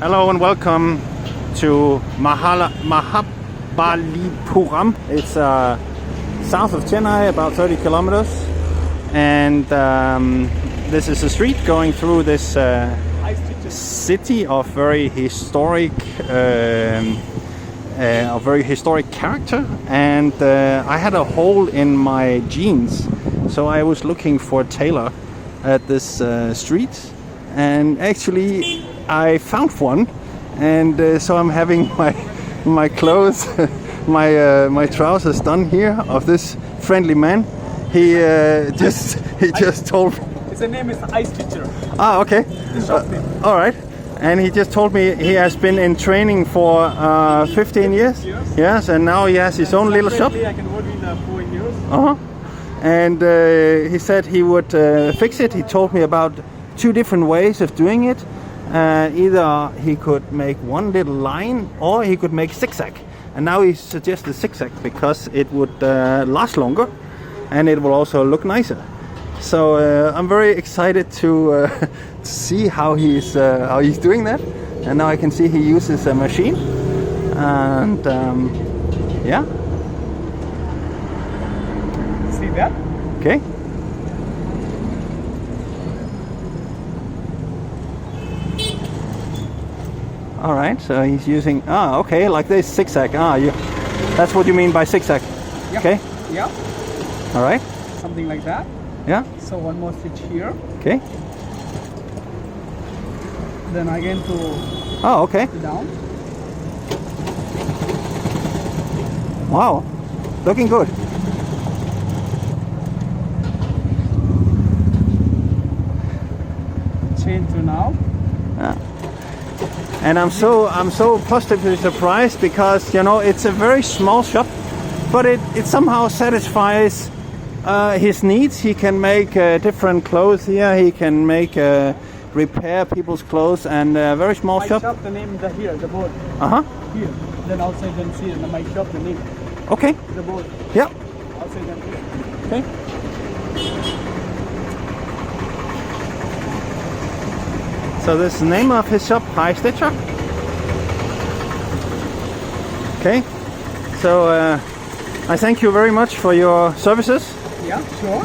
Hello and welcome to Mahala, Mahabalipuram. It's uh, south of Chennai, about 30 kilometers. And um, this is a street going through this uh, city of very historic, um, uh, of very historic character. And uh, I had a hole in my jeans, so I was looking for a tailor at this uh, street. And actually, I found one, and uh, so I'm having my my clothes, my uh, my trousers done here of this friendly man. He uh, just he just told me. His name is Ice Teacher. Ah, okay. shop all right. And he just told me he has been in training for uh, 15 years. years. Yes, and now he has his own little shop. I can work in uh, four years. Uh-huh. And uh, he said he would uh, fix it. He told me about two different ways of doing it. Uh, either he could make one little line or he could make zigzag. And now he suggested zigzag because it would uh, last longer and it will also look nicer. So uh, I'm very excited to, uh, to see how he's uh, how he's doing that. And now I can see he uses a machine. And um, yeah, See that? okay. All right, so he's using ah okay like this zigzag ah you that's what you mean by zigzag Yeah. okay Yeah. all right Something like that. yeah So one more stitch here. okay Then again to oh okay down. wow looking good Chain to now. And I'm so I'm so positively surprised because you know it's a very small shop but it, it somehow satisfies uh, his needs. He can make uh, different clothes here. He can make uh, repair people's clothes and a very small My shop. shop, the name the here, the board. Uh-huh. Here. Then outside then see and my shop the name, okay. The board. Yeah. Outside then here. Okay. So this name of his shop, High Stitcher. Okay. So uh, I thank you very much for your services. Yeah, sure.